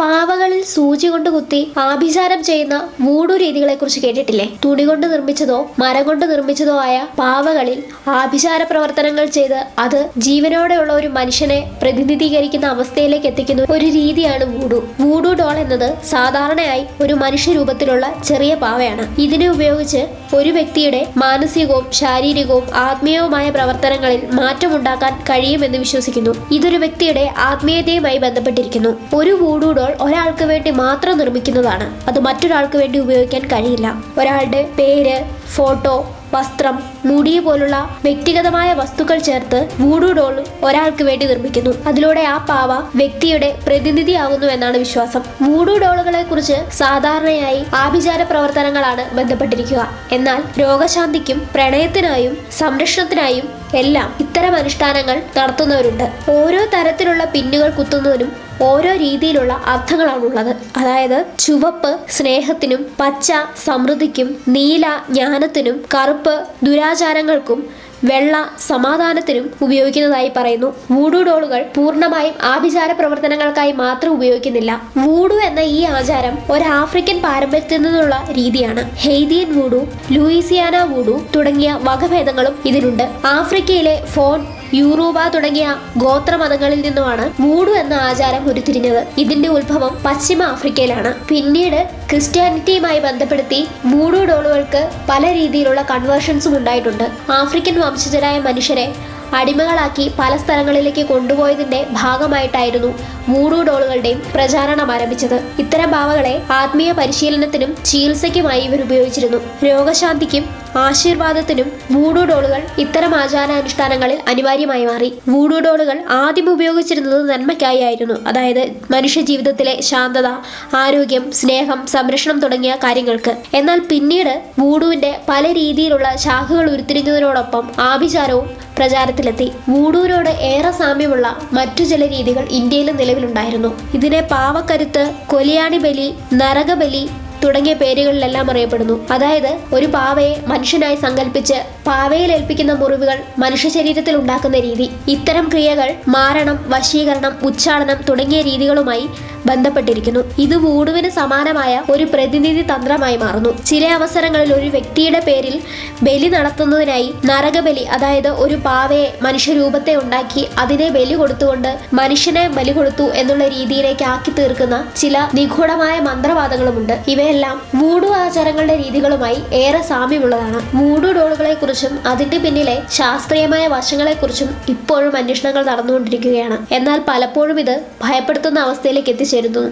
പാവകളിൽ സൂചി കൊണ്ട് കുത്തി ആഭിചാരം ചെയ്യുന്ന വൂഡു രീതികളെ കുറിച്ച് കേട്ടിട്ടില്ലേ? തുണി കൊണ്ട് നിർമ്മിച്ചതോ മരം കൊണ്ട് നിർമ്മിച്ചതോ ആയ പാവകളിൽ ആഭിചാര പ്രവർത്തനങ്ങൾ ചെയ്ത് അത് ജീവനോടെയുള്ള ഒരു മനുഷ്യനെ പ്രതിനിധീകരിക്കുന്ന അവസ്ഥയിലേക്ക് എത്തിക്കുന്ന ഒരു രീതിയാണ് വൂഡു വൂഡു ഡോൾ എന്നത് സാധാരണയായി ഒരു മനുഷ്യ രൂപത്തിലുള്ള ചെറിയ പാവയാണ്. ഇതിനെ ഉപയോഗിച്ച് ഒരു വ്യക്തിയുടെ മാനസികവും ശാരീരികവും ആത്മീയവുമായ പ്രവർത്തനങ്ങളിൽ മാറ്റമുണ്ടാക്കാൻ കഴിയുമെന്ന് വിശ്വസിക്കുന്നു. ഇതൊരു വ്യക്തിയുടെ ആത്മീയതയുമായി ബന്ധപ്പെട്ടിരിക്കുന്നു. ഒരു വൂഡു ഡോൾ ഒരാൾക്ക് വേണ്ടി മാത്രം നിർമ്മിക്കുന്നതാണ്. അത് മറ്റൊരാൾക്ക് വേണ്ടി ഉപയോഗിക്കാൻ കഴിയില്ല. ഒരാളുടെ പേര് ഫോട്ടോ വസ്ത്രം മുടി പോലുള്ള വ്യക്തിഗതമായ വസ്തുക്കൾ ചേർത്ത് വൂഡു ഡോൾ ഒരാൾക്ക് വേണ്ടി നിർമ്മിക്കുന്നു. അതിലൂടെ ആ പാവ വ്യക്തിയുടെ പ്രതിനിധിയാകുന്നു എന്നാണ് വിശ്വാസം. വൂഡു ഡോളുകളെ കുറിച്ച് സാധാരണയായി ആഭിചാര പ്രവർത്തനങ്ങളാണ് ബന്ധപ്പെട്ടിരിക്കുക. എന്നാൽ രോഗശാന്തിക്കും പ്രണയത്തിനായും സംരക്ഷണത്തിനായും എല്ലാം ഇത്തരം അനുഷ്ഠാനങ്ങൾ നടത്തുന്നവരുണ്ട്. ഓരോ തരത്തിലുള്ള പിന്നുകൾ കുത്തുന്നതിനും ഓരോ രീതിയിലുള്ള അർത്ഥങ്ങളാണുള്ളത്. അതായത് ചുവപ്പ് സ്നേഹത്തിനും പച്ച സമൃദ്ധിക്കും നീല ജ്ഞാനത്തിനും കറുപ്പ് ദുരാചാരങ്ങൾക്കും വെള്ള സമാധാനത്തിനും ഉപയോഗിക്കുന്നതായി പറയുന്നു. വൂഡു ഡോളുകൾ പൂർണമായും ആഭിചാര പ്രവർത്തനങ്ങൾക്കായി മാത്രം ഉപയോഗിക്കുന്നില്ല. വൂഡു എന്ന ഈ ആചാരം ഒരു ആഫ്രിക്കൻ പാരമ്പര്യത്തിൽ നിന്നുള്ള രീതിയാണ്. ഹെയ്തിയൻ വൂഡു ലൂയിസിയാന വൂഡു തുടങ്ങിയ വകഭേദങ്ങളും ഇതിലുണ്ട്. ആഫ്രിക്കയിലെ ഫോൺ യൂറോബ തുടങ്ങിയ ഗോത്രമതങ്ങളിൽ നിന്നുമാണ് വൂഡു എന്ന ആചാരം ഉരുത്തിരിഞ്ഞത്. ഇതിന്റെ ഉത്ഭവം പശ്ചിമ ആഫ്രിക്കയിലാണ്. പിന്നീട് ക്രിസ്ത്യാനിറ്റിയുമായി ബന്ധപ്പെടുത്തി വൂഡു ഡോളുകൾക്ക് പല രീതിയിലുള്ള കൺവേർഷൻസും ഉണ്ടായിട്ടുണ്ട്. ആഫ്രിക്കൻ വംശജരായ മനുഷ്യരെ അടിമകളാക്കി പല സ്ഥലങ്ങളിലേക്ക് കൊണ്ടുപോയതിന്റെ ഭാഗമായിട്ടായിരുന്നു വൂഡു ഡോളുകളുടെയും പ്രചാരണം ആരംഭിച്ചത്. ഇത്തരം ഭാവകളെ ആത്മീയ പരിശീലനത്തിനും ചികിത്സയ്ക്കുമായി ഇവർ ഉപയോഗിച്ചിരുന്നു. രോഗശാന്തിക്കും ആശീർവാദത്തിനും വൂഡു ഡോളുകൾ ഇത്തരം ആചാരാനുഷ്ഠാനങ്ങളിൽ അനിവാര്യമായി മാറി. വൂഡു ഡോളുകൾ ആദ്യം ഉപയോഗിച്ചിരുന്നത് നന്മയ്ക്കായി ആയിരുന്നു. അതായത് മനുഷ്യ ജീവിതത്തിലെ ശാന്തത ആരോഗ്യം സ്നേഹം സംരക്ഷണം തുടങ്ങിയ കാര്യങ്ങൾക്ക്. എന്നാൽ പിന്നീട് വൂഡുവിന്റെ പല രീതിയിലുള്ള ശാഖകൾ ഉരുത്തിരിഞ്ഞതിനോടൊപ്പം ആഭിചാരവും പ്രചാരത്തിലെത്തി. വൂഡൂരോട് ഏറെ സാമ്യമുള്ള മറ്റു ചില രീതികൾ ഇന്ത്യയിലും നിലവിലുണ്ടായിരുന്നു. ഇതിനെ പാവക്കരുത്ത് കൊലിയാണി ബലി നരകബലി തുടങ്ങിയ പേരുകളിലെല്ലാം അറിയപ്പെടുന്നു. അതായത് ഒരു പാവയെ മനുഷ്യനായി സങ്കല്പിച്ച് പാവയിൽ ഏൽപ്പിക്കുന്ന മുറിവുകൾ മനുഷ്യ ശരീരത്തിൽ ഉണ്ടാക്കുന്ന രീതി. ഇത്തരം ക്രിയകൾ മാരണം വശീകരണം ഉച്ചാടനം തുടങ്ങിയ രീതികളുമായി ബന്ധപ്പെട്ടിരിക്കുന്നു. ഇത് വൂടുവിന് സമാനമായ ഒരു പ്രതിനിധി തന്ത്രമായി മാറുന്നു. ചില അവസരങ്ങളിൽ ഒരു വ്യക്തിയുടെ പേരിൽ ബലി നടത്തുന്നതിനായി നരകബലി അതായത് ഒരു പാവയെ മനുഷ്യരൂപത്തെ ഉണ്ടാക്കി അതിനെ ബലി കൊടുത്തുകൊണ്ട് മനുഷ്യനെ ബലി കൊടുത്തു എന്നുള്ള രീതിയിലേക്ക് ആക്കി തീർക്കുന്ന ചില നിഗൂഢമായ മന്ത്രവാദങ്ങളുമുണ്ട്. ഇവയെല്ലാം വൂഡു ആചാരങ്ങളുടെ രീതികളുമായി ഏറെ സാമ്യമുള്ളതാണ്. വൂഡു ഡോളുകളെ കുറിച്ചും അതിന്റെ പിന്നിലെ ശാസ്ത്രീയമായ വശങ്ങളെക്കുറിച്ചും ഇപ്പോഴും അന്വേഷണങ്ങൾ നടന്നുകൊണ്ടിരിക്കുകയാണ്. എന്നാൽ പലപ്പോഴും ഇത് ഭയപ്പെടുത്തുന്ന അവസ്ഥയിലേക്ക് financeiro do,